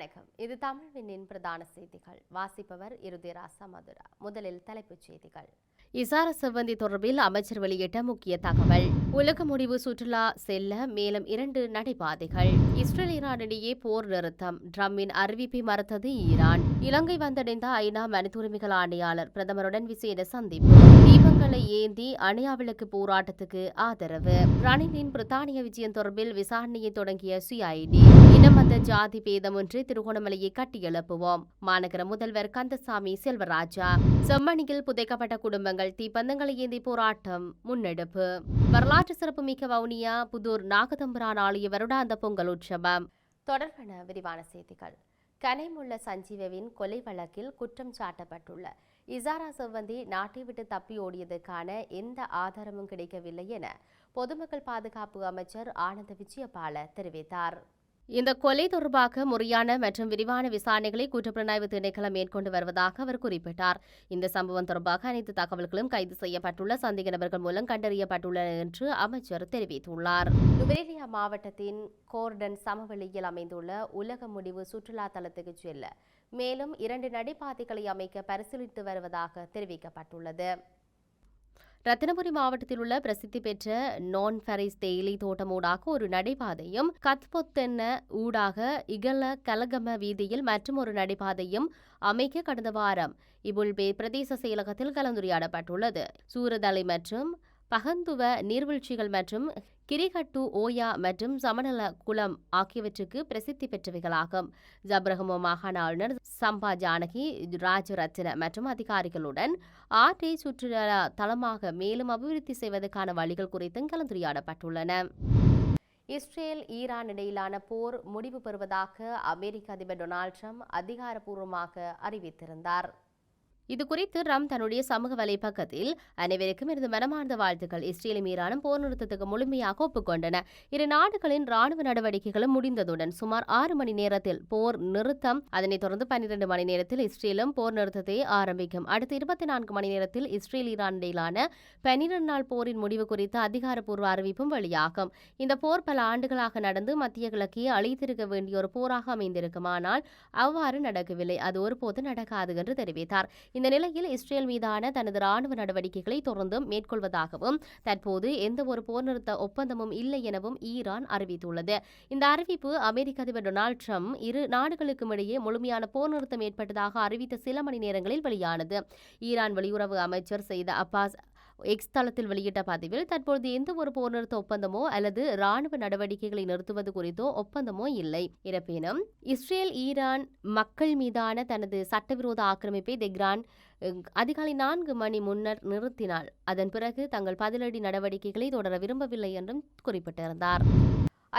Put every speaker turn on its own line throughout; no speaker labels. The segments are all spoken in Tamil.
வணக்கம். இது தமிழ்வினின் பிரதான செய்திகள். வாசிப்பவர் இருதிராசா மதுரா. முதலில் தலைப்புச் செய்திகள். இசார செவ்வந்தி தொடர்பில் அமைச்சர் வெளியிட்ட முக்கிய தகவல். உலக முடிவு சுற்றுலா செல்ல மேலும் இரண்டு நடைபாதைகள். இஸ்ரேல் ஈரான் இடையே போர் நிறுத்தம். ட்ரம்மின் அறிவிப்பை மறுத்தது ஈரான். இலங்கை வந்தடைந்த ஐநா மனித உரிமைகள் ஆணையாளர் பிரதமருடன் விசேட சந்திப்பு. தீபங்களை ஏந்தி அணையாவிளக்கு போராட்டத்துக்கு ஆதரவு. ரணிலின் பிரித்தானிய விஜயம் தொடர்பில் விசாரணையை தொடங்கிய சிஐடி இனமத ஜாதி பேதமொன்று திருகோணமலையை கட்டியெழுப்புவோம். மாநகர முதல்வர் கந்தசாமி செல்வராஜா. செம்மணியில் புதைக்கப்பட்ட குடும்பங்கள் தீப்பந்தங்களை ஏந்தி போராட்டம் முன்னெடுப்பு. வரலாற்று சிறப்புமிக்க வவுனியா புதூர் நாகதம்பரான் ஆலய வருடாந்த பொங்கல் உற்சவம். தொடர்பான விரிவான செய்திகள். கனைமுள்ள சஞ்சீவவின் கொலை வழக்கில் குற்றம் சாட்டப்பட்டுள்ள இசாரா செவ்வந்தி நாட்டை விட்டு தப்பி ஓடியதற்கான எந்த ஆதாரமும் கிடைக்கவில்லை என பொதுமக்கள் பாதுகாப்பு அமைச்சர் ஆனந்த விஜயபால தெரிவித்தார். இந்த கொலை தொடர்பாக முறையான மற்றும் விரிவான விசாரணைகளை குற்றப்புலனாய்வு திணைக்களம் மேற்கொண்டு வருவதாக அவர் குறிப்பிட்டார். இந்த சம்பவம் தொடர்பாக அனைத்து தகவல்களும் கைது செய்யப்பட்டுள்ள சந்தேக நபர்கள் மூலம் கண்டறியப்பட்டுள்ளன என்று அமைச்சர் தெரிவித்துள்ளார். நுவரேலியா மாவட்டத்தின் கோர்டன் சமவெளியில் அமைந்துள்ள உலக முடிவு சுற்றுலா தலத்துக்கு செல்ல மேலும் இரண்டு நடைபாதைகளை அமைக்க பரிசீலித்து வருவதாக தெரிவிக்கப்பட்டுள்ளது. ரத்தினபுரி மாவட்டத்தில் உள்ள பிரசித்தி பெற்ற நான் ஃபெரிஸ் தேயிலை தோட்டமூடாக ஒரு நடைபாதையும் கத்பொத்தென்ன ஊடாக இகல கலகம வீதியில் மற்றும் ஒரு நடைபாதையும் அமைக்க கடந்த வாரம் இபுல்பே பிரதேச செயலகத்தில் கலந்துரையாடப்பட்டுள்ளது. சூரதலை மற்றும் பகந்துவ நீர்வீழ்ச்சிகள் மற்றும் கிரிகட்டு ஓயா மற்றும் சமநல குளம் ஆகியவற்றுக்கு பிரசித்தி பெற்றவைகளாகும். ஜப்ரகமோ மாகாண ஆளுநர் சம்பா ஜானகி ராஜரத்ன மற்றும் அதிகாரிகளுடன் ஆற்றை சுற்றுலா தளமாக மேலும் அபிவிருத்தி செய்வதற்கான வழிகள் குறித்தும் கலந்துரையாடப்பட்டுள்ளன. இஸ்ரேல் ஈரான் இடையிலான போர் முடிவு பெறுவதாக அமெரிக்க அதிபர் டொனால்ட் ட்ரம்ப் அதிகாரப்பூர்வமாக அறிவித்திருந்தார். இது குறித்து ரம் தன்னுடைய சமூக வலைப்பக்கத்தில் அனைவருக்கும் இருந்து மனமார்ந்த வாழ்த்துக்கள். இஸ்ரேலும் ஈரானும் போர் நிறுத்தத்துக்கு முழுமையாக ஒப்புக்கொண்டன. இரு நாடுகளின் ராணுவ நடவடிக்கைகளும் முடிந்ததுடன் சுமார் ஆறு மணி நேரத்தில் போர் நிறுத்தம் அதனைத் தொடர்ந்து பன்னிரண்டு மணி நேரத்தில் இஸ்ரேலும் போர் நிறுத்தத்தை ஆரம்பிக்கும். அடுத்த இருபத்தி நான்கு மணி நேரத்தில் இஸ்ரேல் ஈரான் இடையிலான பன்னிரண்டு நாள் போரின் முடிவு குறித்த அதிகாரப்பூர்வ அறிவிப்பும் வெளியாகும். இந்த போர் பல ஆண்டுகளாக நடந்து மத்திய கிழக்கை அழித்திருக்க வேண்டிய ஒரு போராக அமைந்திருக்கும். ஆனால் அவ்வாறு நடக்கவில்லை. அது ஒருபோது நடக்காது என்று தெரிவித்தார். இந்த நிலையில் இஸ்ரேல் மீதான தனது ராணுவ நடவடிக்கைகளை தொடர்ந்தும் மேற்கொள்வதாகவும் தற்போது எந்த ஒரு போர் நிறுத்த ஒப்பந்தமும் இல்லை எனவும் ஈரான் அறிவித்துள்ளது. இந்த அறிவிப்பு அமெரிக்க அதிபர் டொனால்ட் ட்ரம்ப் இரு நாடுகளுக்கும் இடையே முழுமையான போர் நிறுத்தம் ஏற்பட்டதாக அறிவித்த சில மணி நேரங்களில் வெளியானது. ஈரான் வெளியுறவு அமைச்சர் செய்த அப்பாஸ் எக்ஸ் தளத்தில் வெளியிட்ட பதிவில் தற்போது எந்த ஒரு போர் நிறுத்த ஒப்பந்தமோ அல்லது ராணுவ நடவடிக்கைகளை நிறுத்துவது குறித்தோ ஒப்பந்தமோ இல்லை. இருப்பினும் இஸ்ரேல் ஈரான் மக்கள் மீதான தனது சட்டவிரோத ஆக்கிரமிப்பை தெஹ்ரான் அதிகாலை நான்கு மணி முன்னர் நிறுத்தினால் அதன் பிறகு தங்கள் பதிலடி நடவடிக்கைகளை தொடர விரும்பவில்லை என்றும் குறிப்பிட்டிருந்தார்.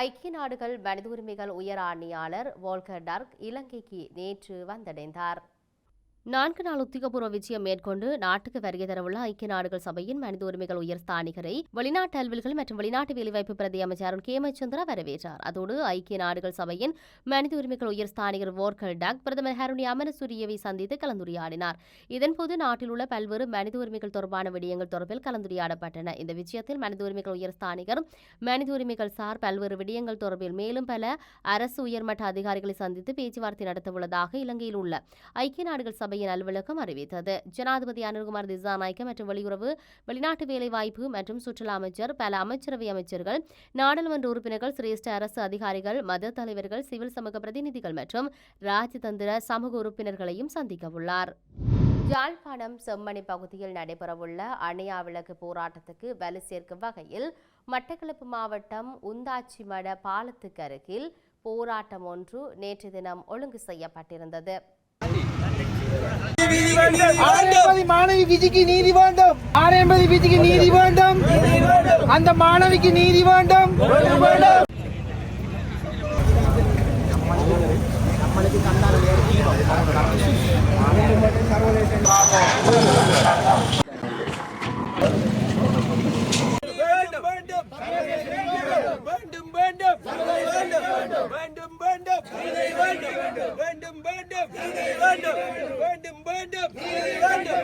ஐக்கிய நாடுகள் மனித உரிமைகள் உயர் ஆணையாளர் வால்கர் டர்க் இலங்கைக்கு நேற்று வந்தடைந்தார். நான்கு நாள் உத்தியோகபூர்வ விஜயம் மேற்கொண்டு நாட்டுக்கு வருகை தரவுள்ள ஐக்கிய நாடுகள் சபையின் மனித உரிமைகள் உயர் ஸ்தானிகரை வெளிநாட்டு அலுவல்கள் மற்றும் வெளிநாட்டு வேலைவாய்ப்பு பிரதி அமைச்சர் அருண் கேமச்சந்திரா வரவேற்றார். அதோடு ஐக்கிய நாடுகள் சபையின் மனித உரிமைகள் உயர் ஸ்தானிகர் வோர்கல் டாக் பிரதமர் ஹருணி அமரசூரியவை சந்தித்து கலந்துரையாடினார். இதன்போது நாட்டில் உள்ள பல்வேறு மனித உரிமைகள் தொடர்பான விடயங்கள் தொடர்பில் கலந்துரையாடப்பட்டன. இந்த விஜயத்தில் மனித உரிமைகள் உயர் ஸ்தானிகர் மனித உரிமைகள் சார் பல்வேறு விடயங்கள் தொடர்பில் மேலும் பல அரசு உயர்மட்ட அதிகாரிகளை சந்தித்து பேச்சுவார்த்தை நடத்தவுள்ளதாக இலங்கையில் உள்ள ஐக்கிய நாடுகள் சபையின் அலுவலகம் அறிவித்தது. ஜனாதிபதி அனுகுமார் திசாநாயக்க மற்றும் வெளியுறவு வெளிநாட்டு வேலைவாய்ப்பு மற்றும் சுற்றுலா அமைச்சர் பல அமைச்சரவை அமைச்சர்கள் நாடாளுமன்ற உறுப்பினர்கள் சிரேஷ்ட அரசு அதிகாரிகள் மத தலைவர்கள் சிவில் சமூக பிரதிநிதிகள் மற்றும் ராஜதந்திர சமூக உறுப்பினர்களையும் சந்திக்க உள்ளார். யாழ்ப்பாணம் செம்மணி பகுதியில் நடைபெறவுள்ள அணையா விளக்கு போராட்டத்துக்கு வலு சேர்க்கும் வகையில் மட்டக்களப்பு மாவட்டம் உந்தாச்சிமட பாலத்துக்கு அருகில் போராட்டம் ஒன்று நேற்று தினம் ஒழுங்கு செய்யப்பட்டிருந்தது.
மாணவி விஜிக்கு நீதி வேண்டும். ஆரம்பதி விஜிக்கு நீதி வேண்டும். அந்த மாணவிக்கு நீதி வேண்டும்
வேண்டும் வேண்டும் வேண்டும் வேண்டும் வேண்டும் வேண்டும் வேண்டும் வேண்டும் வேண்டும் வேண்டும் வேண்டும் வேண்டும்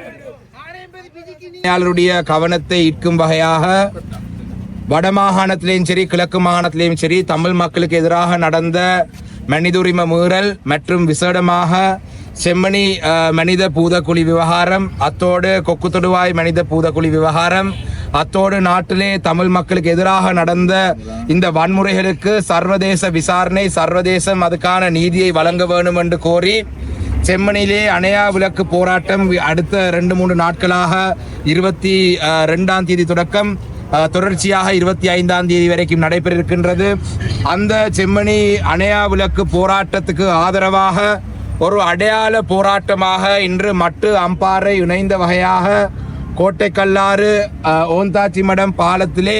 கவனத்தை ஈர்க்கும் வகையாக வடமாகாணத்திலேயும் சரி கிழக்கு மாகாணத்திலேயும் சரி தமிழ் மக்களுக்கு எதிராக நடந்த மனிதுரிம மீறல் மற்றும் விசேடமாக செம்மணி மனித பூதக்குழி விவகாரம் அத்தோடு கொக்கு தொடுவாய் மனித பூதக்குழி விவகாரம் அத்தோடு நாட்டிலே தமிழ் மக்களுக்கு எதிராக நடந்த இந்த வன்முறைகளுக்கு சர்வதேச விசாரணை சர்வதேசம் அதுக்கான நீதியை வழங்க வேண்டும் என்று கோரி செம்மனிலே அணையா விளக்கு போராட்டம் அடுத்த ரெண்டு மூன்று நாட்களாக இருபத்தி ரெண்டாம் தேதி தொடக்கம். தொடர்ச்சியாக இருபத்தி ஐந்தாம் தேதி வரைக்கும் நடைபெறிருக்கின்றது. அந்த செம்மணி அணையா விளக்கு போராட்டத்துக்கு ஆதரவாக ஒரு அடையாள போராட்டமாக இன்று மட்டு அம்பாறை இணைந்த வகையாக கோட்டைக்கல்லாறு கல்லாறு ஓந்தாச்சி மடம் பாலத்திலே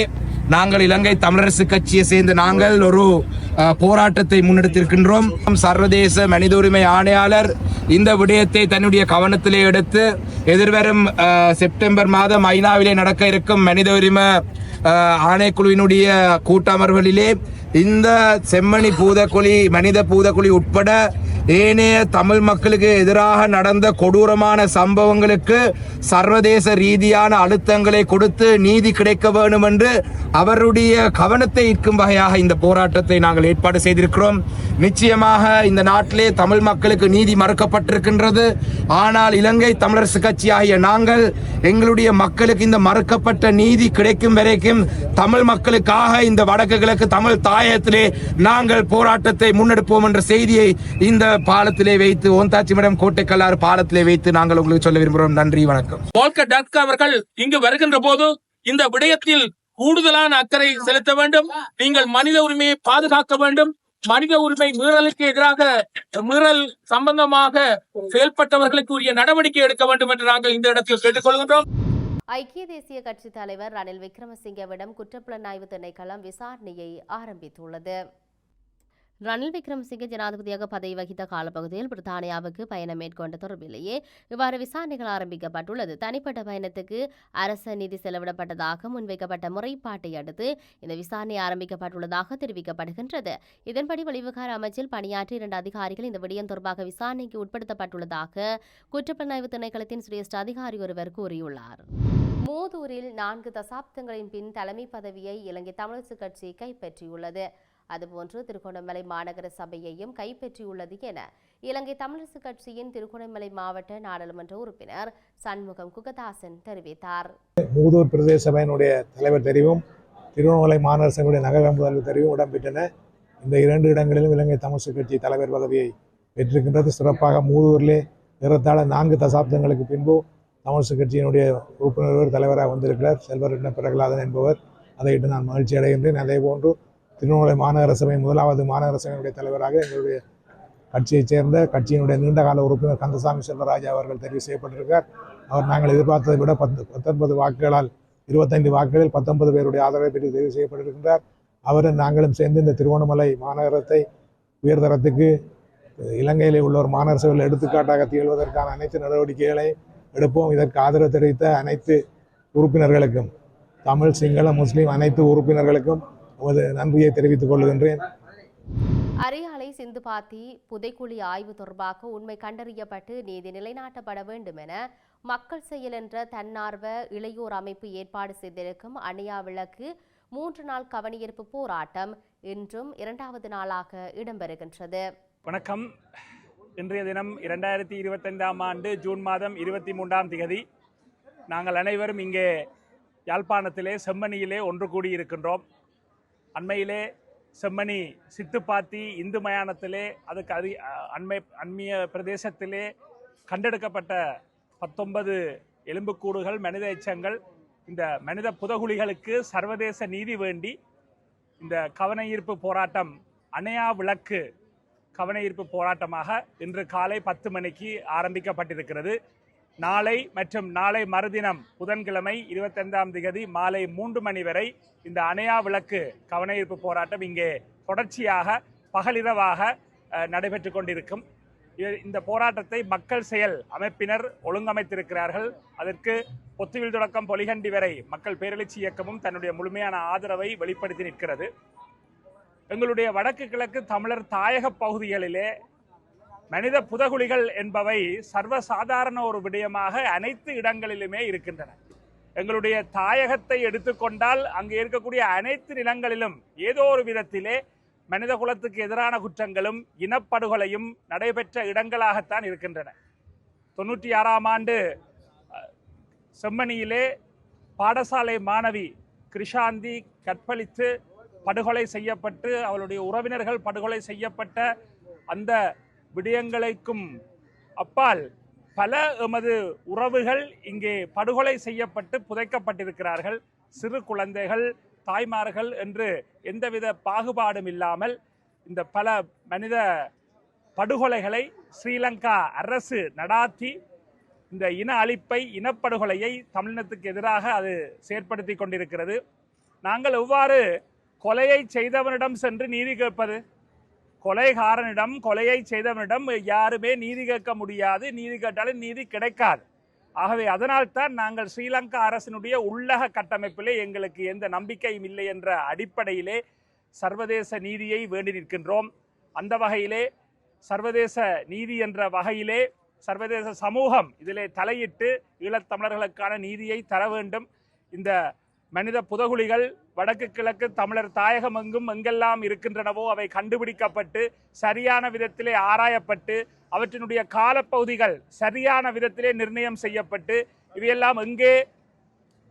நாங்கள் இலங்கை தமிழரசு கட்சியை சேர்ந்து நாங்கள் ஒரு போராட்டத்தை முன்னெடுத்திருக்கின்றோம். சர்வதேச மனித உரிமை ஆணையாளர் இந்த விடயத்தை தன்னுடைய கவனத்திலே எடுத்து எதிர்வரும் செப்டம்பர் மாதம் ஐநாவிலே நடக்க இருக்கும் மனித உரிமை ஆணைக்குழுவினுடைய கூட்டமர்வுகளிலே இந்த செம்மணி பூதக்குழி மனித பூதக்குழி உட்பட ஏனைய தமிழ் மக்களுக்கு எதிராக நடந்த கொடூரமான சம்பவங்களுக்கு சர்வதேச ரீதியான அழுத்தங்களை கொடுத்து நீதி கிடைக்க வேண்டும் என்று அவருடைய கவனத்தை ஈர்க்கும் வகையாக இந்த போராட்டத்தை நாங்கள் ஏற்பாடு செய்திருக்கிறோம். நிச்சயமாக இந்த நாட்டிலே தமிழ் மக்களுக்கு நீதி மறுக்கப்பட்டிருக்கின்றது. ஆனால் இலங்கை தமிழரசு கட்சி ஆகிய நாங்கள் எங்களுடைய மக்களுக்கு இந்த மறுக்கப்பட்ட நீதி கிடைக்கும் வரைக்கும் தமிழ் மக்களுக்காக இந்த வடக்கு கிழக்கு தமிழ் தாயத்திலே நாங்கள் போராட்டத்தை முன்னெடுப்போம் என்ற செய்தியை இந்த பாலத்திலே வைத்து ஓந்தாச்சிமடம் கோட்டைக்கல்லாறு பாலத்திலே வைத்து நாங்கள் உங்களுக்கு சொல்ல விரும்புகிறோம். நன்றி வணக்கம்.
டட்கா அவர்கள் இங்கு வருகின்ற போது இந்த விடயத்தில் கூடுதலான அக்கறை செலுத்த வேண்டும். நீங்கள் மனித உரிமையை பாதுகாக்க வேண்டும். மனித உரிமை மீறலுக்கு எதிராக மீறல் சம்பந்தமாக செயல்பட்டவர்களுக்கு உரிய நடவடிக்கை எடுக்க வேண்டும் என்று நாங்கள் இந்த இடத்தில் கேட்டுக்கொள்கின்றோம்.
ஐக்கிய தேசிய கட்சி தலைவர் ரணில் விக்ரமசிங்கவிடம் குற்றப்புலனாய்வு திணைக்களம் விசாரணையை ஆரம்பித்துள்ளது. ரணில் விக்ரமசிங்க ஜனாதிபதியாக பதவி வகித்த காலப்பகுதியில் பிரித்தானியாவுக்கு பயணம் மேற்கொண்ட தொடர்பிலேயே இவ்வாறு விசாரணைகள் ஆரம்பிக்கப்பட்டுள்ளது. தனிப்பட்ட பயணத்துக்கு அரச நிதி செலவிடப்பட்டதாக முன்வைக்கப்பட்ட முறைப்பாட்டை அடுத்து இந்த விசாரணை ஆரம்பிக்கப்பட்டுள்ளதாக தெரிவிக்கப்படுகின்றது. இதன்படி வெளிவிகார அமைச்சில் பணியாற்றிய இரண்டு அதிகாரிகள் இந்த விடயம் தொடர்பாக விசாரணைக்கு உட்படுத்தப்பட்டுள்ளதாக குற்றப்புலனாய்வு திணைக்களத்தின் சிரேஷ்ட அதிகாரி ஒருவர் கூறியுள்ளார். மூதூரில் நான்கு தசாப்தங்களின் பின் தலைமை பதவியை இலங்கை தமிழரசு கட்சி கைப்பற்றியுள்ளது. அதுபோன்று திருகோணமலை மாநகர சபையையும் கைப்பற்றியுள்ளது என இலங்கை தமிழரசு கட்சியின் திருகோணமலை மாவட்ட நாடாளுமன்ற உறுப்பினர் சண்முகம் குகதாசன் தெரிவித்தார்.
மூதூர் பிரதேச சபையினுடைய தலைவர் தெரிவும் திருவண்ணாமலை மாநகர சபையுடைய நகர முதல்வர் தெரிவும் இடம்பெற்றன. இந்த இரண்டு இடங்களிலும் இலங்கை தமிழ்ச்சி கட்சி தலைவர் பதவியை பெற்றிருக்கின்றது. சிறப்பாக மூதூரிலே ஏறத்தாழ நான்கு தசாப்தங்களுக்கு பின்பு தமிழ்ச்சி கட்சியினுடைய உறுப்பினர் தலைவராக வந்திருக்கிறார். செல்வரட்ன பிரகலாதன் என்பவர். அதையிட்டு நான் மகிழ்ச்சி அடைகின்றேன் அதே போன்று திருவண்ணாமலை மாநகர சபை முதலாவது மாநகர சபையினுடைய தலைவராக எங்களுடைய கட்சியைச் சேர்ந்த கட்சியினுடைய நீண்டகால உறுப்பினர் கந்தசாமி செல்வராஜா அவர்கள் தெரிவு செய்யப்பட்டிருக்கார். அவர் நாங்கள் எதிர்பார்த்ததை விட பத்து பத்தொன்பது வாக்குகளால் இருபத்தைந்து வாக்குகளில் பத்தொன்பது பேருடைய ஆதரவை பெற்று தெரிவு செய்யப்பட்டிருக்கின்றார். அவரும் நாங்களும் சேர்ந்து இந்த திருவண்ணாமலை மாநகரத்தை உயர்தரத்துக்கு இலங்கையில் உள்ள ஒரு மாநகர சபையில் எடுத்துக்காட்டாக திகழ்வதற்கான அனைத்து நடவடிக்கைகளை எடுப்போம். இதற்கு ஆதரவு தெரிவித்த அனைத்து உறுப்பினர்களுக்கும் தமிழ் சிங்கள முஸ்லீம் அனைத்து உறுப்பினர்களுக்கும் உமது நன்றியை தெரிவித்துக் கொள்கின்றேன்.
அரியாலை சிந்துபாத்தி புதைக்குழி ஆய்வு தொடர்பாக உண்மை கண்டறியப்பட்டு நீதி நிலைநாட்டப்பட வேண்டும் என மக்கள் செயல் என்ற தன்னார்வ இளையோர் அமைப்பு ஏற்பாடு செய்திருக்கும் அணையா விளக்கு மூன்று நாள் கவனியிருப்பு போராட்டம் இன்றும் இரண்டாவது நாளாக இடம்பெறுகின்றது.
வணக்கம். இன்றைய தினம் இரண்டாயிரத்தி இருபத்தைந்தாம் ஆண்டு ஜூன் மாதம் இருபத்தி மூன்றாம் திகதி நாங்கள் அனைவரும் இங்கே யாழ்ப்பாணத்திலே செம்மணியிலே ஒன்று கூடியிருக்கின்றோம். அண்மையிலே செம்மணி சித்துப்பாத்தி இந்து மயானத்திலே அதுக்கு அதி அண்மை அண்மைய பிரதேசத்திலே கண்டெடுக்கப்பட்ட பத்தொன்பது எலும்புக்கூடுகள் மனித எச்சங்கள் இந்த மனித புதகுலிகளுக்கு சர்வதேச நீதி வேண்டி இந்த கவன ஈர்ப்பு போராட்டம் அணையா விளக்கு கவன ஈர்ப்பு போராட்டமாக இன்று காலை பத்து மணிக்கு ஆரம்பிக்கப்பட்டிருக்கிறது. நாளை மற்றும் நாளை மறுதினம் புதன்கிழமை இருபத்தைந்தாம் திகதி மாலை மூன்று மணி வரை இந்த அணையா விளக்கு கவனயீர்ப்பு போராட்டம் இங்கே தொடர்ச்சியாக பகலிரவாக நடைபெற்று கொண்டிருக்கும். இந்த போராட்டத்தை மக்கள் செயல் அமைப்பினர் ஒழுங்கமைத்திருக்கிறார்கள். அதற்கு பொத்துவில் தொடக்கம் பொலிகண்டி வரை மக்கள் பேரெழுச்சி இயக்கமும் தன்னுடைய முழுமையான ஆதரவை வெளிப்படுத்தி நிற்கிறது. எங்களுடைய வடக்கு கிழக்கு தமிழர் தாயக பகுதிகளிலே மனித புதகுலிகள் என்பவை சர்வசாதாரண ஒரு விடயமாக அனைத்து இடங்களிலுமே இருக்கின்றன. எங்களுடைய தாயகத்தை எடுத்துக்கொண்டால் அங்கே இருக்கக்கூடிய அனைத்து நிலங்களிலும் ஏதோ ஒரு விதத்திலே மனித குலத்துக்கு எதிரான குற்றங்களும் இனப்படுகொலையும் நடைபெற்ற இடங்களாகத்தான் இருக்கின்றன. தொண்ணூற்றி ஆறாம் ஆண்டு செம்மணியிலே பாடசாலை மாணவி கிருஷாந்தி கற்பழித்து படுகொலை செய்யப்பட்டு அவளுடைய உறவினர்கள் படுகொலை செய்யப்பட்ட அந்த விடயங்களுக்கும் அப்பால் பல எமது உறவுகள் இங்கே படுகொலை செய்யப்பட்டு புதைக்கப்பட்டிருக்கிறார்கள். சிறு குழந்தைகள் தாய்மார்கள் என்று எந்தவித பாகுபாடும் இல்லாமல் இந்த பல மனித படுகொலைகளை ஸ்ரீலங்கா அரசு நடாத்தி இந்த இன அழிப்பை இனப்படுகொலையை தமிழினத்துக்கு எதிராக அது செயற்படுத்தி கொண்டிருக்கிறது. நாங்கள் எவ்வாறு கொலையை செய்தவனிடம் சென்று நீதி கேட்பது? கொலைகாரனிடம் கொலையை செய்தவனிடம் யாருமே நீதி கேட்க முடியாது. நீதி கேட்டாலும் நீதி கிடைக்காது. ஆகவே அதனால்தான் நாங்கள் ஸ்ரீலங்கா அரசினுடைய உள்ளக கட்டமைப்பிலே எங்களுக்கு எந்த நம்பிக்கையும் இல்லை என்ற அடிப்படையிலே சர்வதேச நீதியை வேண்டி நிற்கின்றோம். அந்த வகையிலே சர்வதேச நீதி என்ற வகையிலே சர்வதேச சமூகம் இதிலே தலையிட்டு ஈழத்தமிழர்களுக்கான நீதியை தர வேண்டும். இந்த மனித புதகுலிகள் வடக்கு கிழக்கு தமிழர் தாயகம் எங்கும் எங்கெல்லாம் இருக்கின்றனவோ அவை கண்டுபிடிக்கப்பட்டு சரியான விதத்திலே ஆராயப்பட்டு அவற்றினுடைய காலப்பகுதிகள் சரியான விதத்திலே நிர்ணயம் செய்யப்பட்டு இவையெல்லாம் எங்கே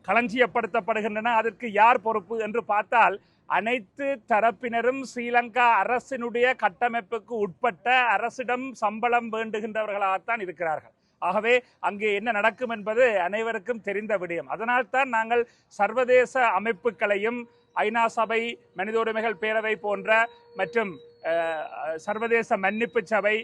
களஞ்சியப்படுத்தப்படுகின்றன அதற்கு யார் பொறுப்பு என்று பார்த்தால் அனைத்து தரப்பினரும் ஸ்ரீலங்கா அரசினுடைய கட்டமைப்புக்கு உட்பட்ட அரசிடம் சம்பளம் வேண்டுகின்றவர்களாகத்தான் இருக்கிறார்கள். ஆகவே அங்கே என்ன நடக்கும் என்பது அனைவருக்கும் தெரிந்த விடயம். அதனால்தான் நாங்கள் சர்வதேச அமைப்புகளையும் ஐநா சபை மனித உரிமைகள் பேரவை போன்ற மற்றும் சர்வதேச மன்னிப்பு சபை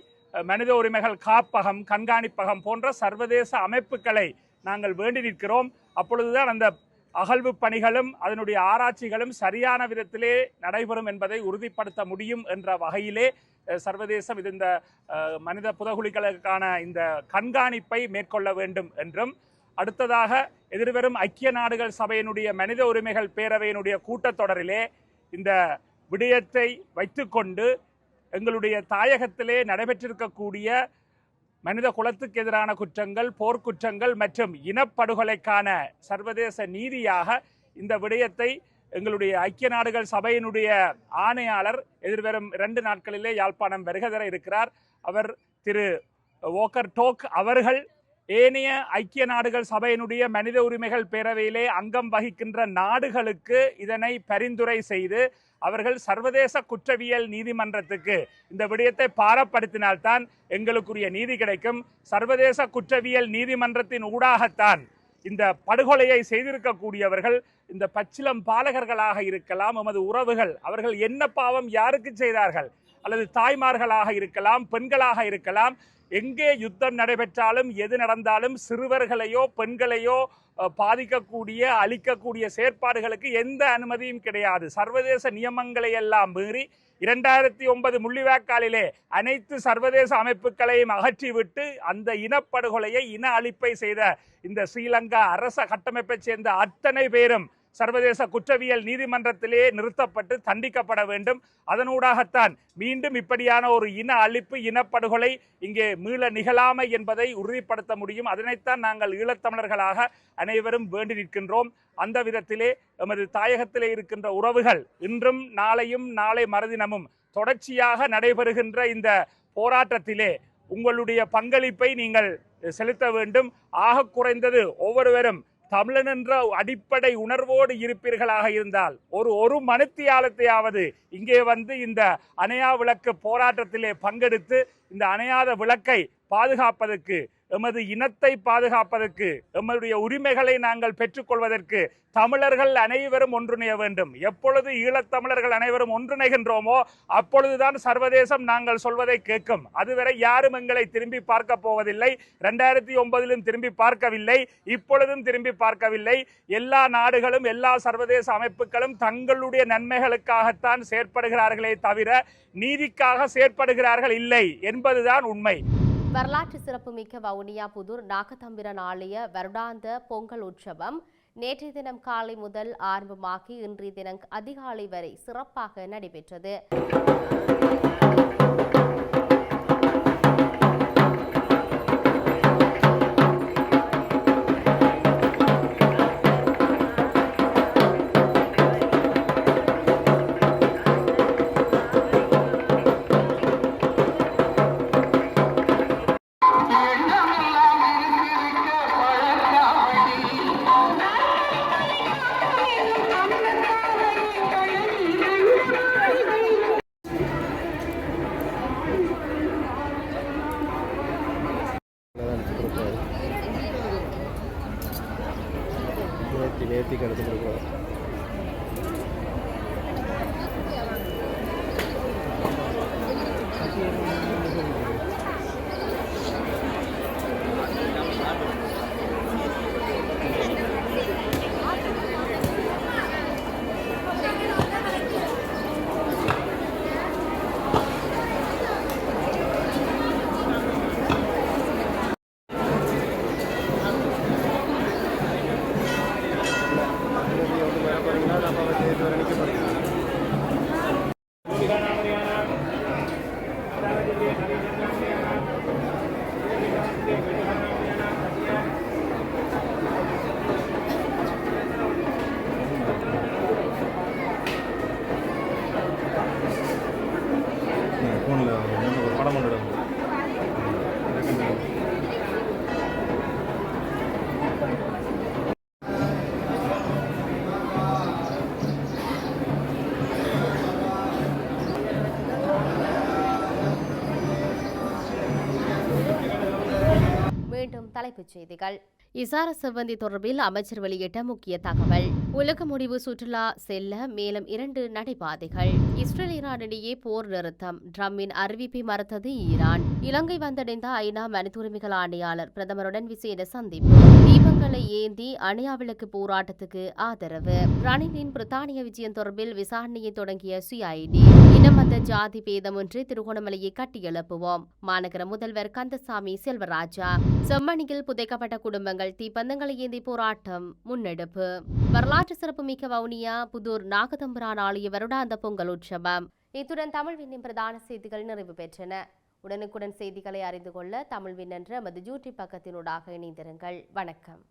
மனித உரிமைகள் காப்பகம் கண்காணிப்பகம் போன்ற சர்வதேச அமைப்புகளை நாங்கள் வேண்டி நிற்கிறோம். அப்பொழுதுதான் அந்த அகழ்வு பணிகளும் அதனுடைய ஆராய்ச்சிகளும் சரியான விதத்திலே நடைபெறும் என்பதை உறுதிப்படுத்த முடியும் என்ற வகையிலே சர்வதேசம் இது இந்த மனித புதகுலிகளுக்கான இந்த கண்காணிப்பை மேற்கொள்ள வேண்டும் என்றும் அடுத்ததாக எதிர்வரும் ஐக்கிய நாடுகள் சபையினுடைய மனித உரிமைகள் பேரவையினுடைய கூட்டத்தொடரிலே இந்த விடயத்தை வைத்துக்கொண்டு எங்களுடைய தாயகத்திலே நடைபெற்றிருக்கக்கூடிய மனித குலத்துக்கு எதிரான குற்றங்கள் போர்க்குற்றங்கள் மற்றும் இனப்படுகொலைக்கான சர்வதேச நீதியாக இந்த விடயத்தை எங்களுடைய ஐக்கிய நாடுகள் சபையினுடைய ஆணையாளர் எதிர்வரும் இரண்டு நாட்களிலே யாழ்ப்பாணம் வருகதர இருக்கிறார். அவர் திரு ஓக்கர் டோக் அவர்கள் ஏனைய ஐக்கிய நாடுகள் சபையினுடைய மனித உரிமைகள் பேரவையிலே அங்கம் வகிக்கின்ற நாடுகளுக்கு இதனை பரிந்துரை செய்து அவர்கள் சர்வதேச குற்றவியல் நீதிமன்றத்துக்கு இந்த விடயத்தை பாரப்படுத்தினால்தான் எங்களுக்குரிய நீதி கிடைக்கும். சர்வதேச குற்றவியல் நீதிமன்றத்தின் ஊடாகத்தான் இந்த படுகொலையை செய்திருக்கக்கூடியவர்கள் இந்த பச்சிலம் பாலகர்களாக இருக்கலாம் எமது உறவுகள் அவர்கள் என்ன பாவம் யாருக்கு செய்தார்கள்? அல்லது தாய்மார்களாக இருக்கலாம் பெண்களாக இருக்கலாம் எங்கே யுத்தம் நடைபெற்றாலும் எது நடந்தாலும் சிறுவர்களையோ பெண்களையோ பாதிக்கக்கூடிய அழிக்கக்கூடிய செயற்பாடுகளுக்கு எந்த அனுமதியும் கிடையாது. சர்வதேச நியமங்களை எல்லாம் மீறி இரண்டாயிரத்தி ஒன்பது முள்ளிவாய்க்காலிலே அனைத்து சர்வதேச அமைப்புகளையும் அகற்றிவிட்டு அந்த இனப்படுகொலையை இன அழிப்பை செய்த இந்த ஸ்ரீலங்கா அரச கட்டமைப்பைச் சேர்ந்த அத்தனை பேரும் சர்வதேச குற்றவியல் நீதிமன்றத்திலே நிறுத்தப்பட்டு தண்டிக்கப்பட வேண்டும். அதனூடாகத்தான் மீண்டும் இப்படியான ஒரு இன அழிப்பு இனப்படுகொலை இங்கே மீள நிகழாமை என்பதை உறுதிப்படுத்த முடியும். அதனைத்தான் நாங்கள் ஈழத்தமிழர்களாக அனைவரும் வேண்டி நிற்கின்றோம். அந்த விதத்திலே எமது தாயகத்திலே இருக்கின்ற உறவுகள் இன்றும் நாளையும் நாளை மறுதினமும் தொடர்ச்சியாக நடைபெறுகின்ற இந்த போராட்டத்திலே உங்களுடைய பங்களிப்பை நீங்கள் செலுத்த வேண்டும். ஆக குறைந்தது ஒவ்வொருவரும் தமிழன் என்ற அடிப்படை உணர்வோடு இருப்பீர்களாக இருந்தால் ஒரு ஒரு மணித்தியாலத்தையாவது இங்கே வந்து இந்த அணையா விளக்கு போராட்டத்திலே பங்கெடுத்து இந்த அணையாத விளக்கை பாதுகாப்பதற்கு எமது இனத்தை பாதுகாப்பதற்கு எம்முடைய உரிமைகளை நாங்கள் பெற்றுக்கொள்வதற்கு தமிழர்கள் அனைவரும் ஒன்றிணைய வேண்டும். எப்பொழுது ஈழத்தமிழர்கள் அனைவரும் ஒன்றிணைகின்றோமோ அப்பொழுதுதான் சர்வதேசம் நாங்கள் சொல்வதை கேட்கும். அதுவரை யாரும் எங்களை திரும்பி பார்க்க போவதில்லை. ரெண்டாயிரத்தி ஒன்பதிலும் திரும்பி பார்க்கவில்லை. இப்பொழுதும் திரும்பி பார்க்கவில்லை. எல்லா நாடுகளும் எல்லா சர்வதேச அமைப்புகளும் தங்களுடைய நன்மைகளுக்காகத்தான் செயற்படுகிறார்களே தவிர நீதிக்காக செயற்படுகிறார்கள் இல்லை என்பதுதான் உண்மை.
வரலாற்று சிறப்புமிக்க வவுனியா புதூர் நாகதம்பிரன் ஆலய வருடாந்த பொங்கல் உற்சவம் நேற்றைய தினம் காலை முதல் ஆரம்பமாகி இன்றைய தினம் அதிகாலை வரை சிறப்பாக நடைபெற்றது. práctica, no te. தலைப்புச் செய்திகள். இசார செவ்வந்தி தொடர்பில் அமைச்சர் வெளியிட்ட முக்கிய தகவல். உலக முடிவு சுற்றுலா செல்ல மேலும் இரண்டு நடைபாதைகள். இஸ்ரேல் ஈரான் இடையே போர் நிறுத்தம். ட்ரம்மின் அறிவிப்பை மறுத்தது ஈரான். இலங்கை வந்தடைந்த ஐநா மனித உரிமைகள் ஆணையாளர் பிரதமருடன் விசேட சந்திப்பு. தீபங்களை ஏந்தி அணையாவிளக்கு போராட்டத்துக்கு ஆதரவு. ரணிலின் பிரித்தானிய விஜயம் தொடர்பில் விசாரணையை தொடங்கிய சிஐடி இனமத ஜாதி பேதமொன்று திருகோணமலையை கட்டியெழுப்புவோம். மாநகர முதல்வர் கந்தசாமி செல்வராஜா. செம்மணியில் புதைக்கப்பட்ட குடும்பங்கள் தங்கள் தீப்பந்தங்களை ஏந்தி போராட்டம் முன்னெடுப்பு. வரலாற்று சிறப்புமிக்க வவுனியா புதூர் நாகதம்பரான் ஆலய வருடாந்த பொங்கல் உற்சவம். இத்துடன் தமிழ் விண்ணின் பிரதான செய்திகள் நிறைவு பெற்றன. உடனுக்குடன் செய்திகளை அறிந்து கொள்ள தமிழ் விண்ணென்ற மது ஜூட்டி பக்கத்தினூடாக இணைந்திருங்கள். வணக்கம்.